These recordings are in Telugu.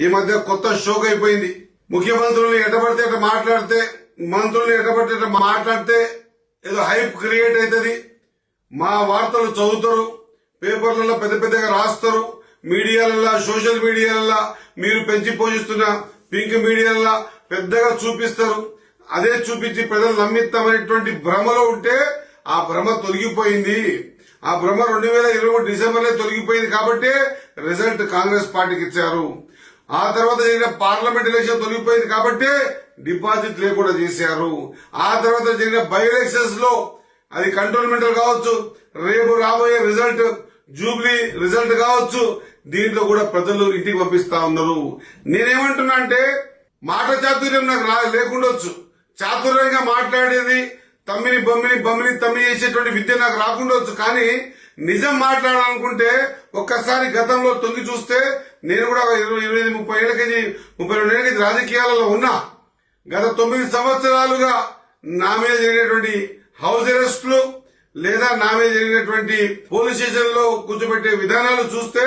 ఈ మధ్య కొత్త షోక్ అయిపోయింది. ముఖ్యమంత్రులు ఎటపడితే ఎట మాట్లాడితే మంత్రులు ఎటపడితే ఎట మాట్లాడితే ఏదో హైప్ క్రియేట్ అవుతుంది. మా వార్తలు చదువుతారు పేపర్లలో పెద్ద పెద్దగా రాస్తారు. మీడియాలలో సోషల్ మీడియాలలో మీరు పెంచి పోషిస్తున్న పింక్ మీడియాలలో పెద్దగా చూపిస్తారు. అదే చూపించి ప్రజలు నమ్మిస్తామనేటువంటి భ్రమలో ఉంటే ఆ భ్రమ తొలగిపోయింది. ఆ భ్రమ రెండు వేల ఇరవై డిసెంబర్లో తొలగిపోయింది కాబట్టి రిజల్ట్ కాంగ్రెస్ పార్టీకి ఇచ్చారు. ఆ తర్వాత జరిగిన పార్లమెంట్ ఎలక్షన్ తొలగిపోయింది కాబట్టి డిపాజిట్ లేకుండా చేశారు. ఆ తర్వాత జరిగిన బై ఎలక్షన్స్లో అది కంట్రోల్మెంట్ కావచ్చు రేపు రాబోయే రిజల్ట్ జూబ్లీ రిజల్ట్ కావచ్చు దీంట్లో కూడా ప్రజలు ఇంటికి పంపిస్తా ఉన్నారు. నేనేమంటున్నా అంటే మాట చాతుర్యం నాకు రా లేకుండొచ్చు. చాతుర్యంగా మాట్లాడేది తమ్మిని బొమ్మిని బొమ్మిని తమ్మి చేసేటువంటి విద్య నాకు రాకుండొచ్చు. కానీ నిజం మాట్లాడాలనుకుంటే ఒక్కసారి గతంలో తొంగి చూస్తే నేను కూడా ఒక ఇరవై ఇరవై ఐదు ముప్పై ఏళ్ళకి ముప్పై రెండు ఏళ్ళకి రాజకీయాలలో ఉన్నా గత తొమ్మిది సంవత్సరాలుగా నా మీద జరిగినటువంటి హౌస్ అరెస్టులు లేదా నా మీద జరిగినటువంటి పోలీస్ స్టేషన్లో కూర్చోబెట్టే విధానాలు చూస్తే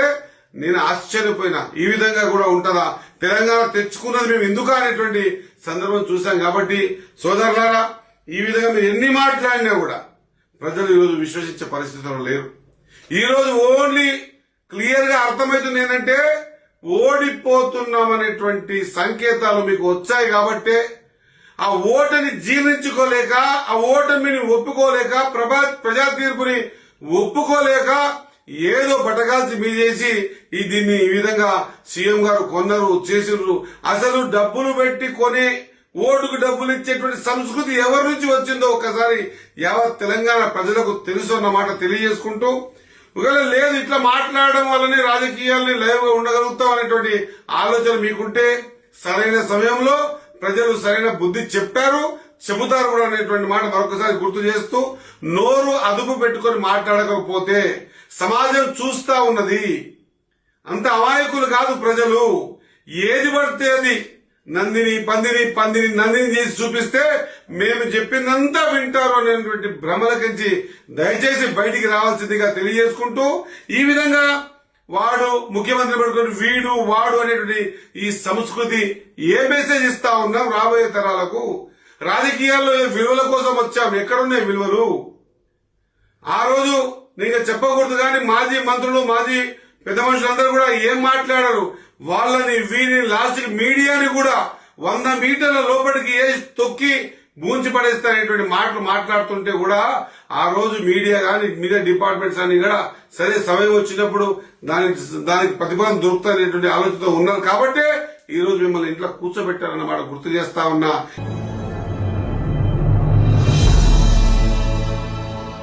నేను ఆశ్చర్యపోయినా. ఈ విధంగా కూడా ఉంటుందా? తెలంగాణ తెచ్చుకున్నది మేము ఎందుకు అనేటువంటి సందర్భం చూశాం కాబట్టి సోదరులారా ఈ విధంగా మీరు ఎన్ని మాట్లాడినా కూడా ప్రజలు ఈరోజు విశ్వసించే పరిస్థితుల్లో లేరు. ఈరోజు ఓన్లీ క్లియర్గా అర్థమవుతుంది ఏంటంటే ఓడిపోతున్నామనేటువంటి సంకేతాలు మీకు వచ్చాయి కాబట్టే ఆ ఓటని జీర్ణించుకోలేక ఆ ఓటమిని ఒప్పుకోలేక ప్రభా ప్రజా తీర్పుని ఒప్పుకోలేక ఏదో బటకాల్సి మీ చేసి ఈ దీన్ని ఈ విధంగా సీఎం గారు కొందరు చేసిర్రు అసలు డబ్బులు పెట్టి కొని ఓటుకు డబ్బులు ఇచ్చేటువంటి సంస్కృతి ఎవరి నుంచి వచ్చిందో ఒక్కసారి యావత్ తెలంగాణ ప్రజలకు తెలుసు అన్నమాట తెలియజేసుకుంటూ ఒకవేళ లేదు ఇట్లా మాట్లాడడం వల్లనే రాజకీయాల్ని లైవ్ ఉండగలుగుతాం అనేటువంటి ఆలోచన మీకుంటే సరైన సమయంలో ప్రజలు సరైన బుద్ధి చెప్పారు చెబుతారు కూడా అనేటువంటి మాట మరొకసారి గుర్తు చేస్తూ నోరు అదుపు పెట్టుకొని మాట్లాడకపోతే సమాజం చూస్తా ఉన్నది. అంత అమాయకులు కాదు ప్రజలు. ఏది పడితే అది నందిని పందిని పందిని నందిని చేసి చూపిస్తే మేము చెప్పిందంతా వింటారు అనేటువంటి భ్రమలకించి దయచేసి బయటికి రావాల్సిందిగా తెలియజేసుకుంటూ ఈ విధంగా వాడు ముఖ్యమంత్రి పడుకుని వీడు వాడు అనేటువంటి ఈ సంస్కృతి ఏ మెసేజ్ ఇస్తా ఉన్నాం రాబోయే తరాలకు? రాజకీయాల్లో విలువల కోసం వచ్చాం? ఎక్కడున్నాయి విలువలు? ఆ రోజు నీకు చెప్పకూడదు కానీ మాజీ మంత్రులు మాజీ పెద్ద మనుషులందరూ కూడా ఏం మాట్లాడారు? వాళ్ళని వీరిని లాస్ట్ మీడియాని కూడా వంద మీటర్ల లోపలికి వేసి తొక్కి బూంచి పడేస్తారనేటువంటి మాటలు మాట్లాడుతుంటే కూడా ఆ రోజు మీడియా కానీ మీడియా డిపార్ట్మెంట్స్ అని కూడా సరే సమయం వచ్చినప్పుడు దానికి దానికి ప్రతిఫలం దొరుకుతారనేటువంటి ఆలోచనతో ఉన్నారు. కాబట్టి ఈ రోజు మిమ్మల్ని ఇంట్లో కూర్చోబెట్టారన్నమాట గుర్తు చేస్తా ఉన్నా.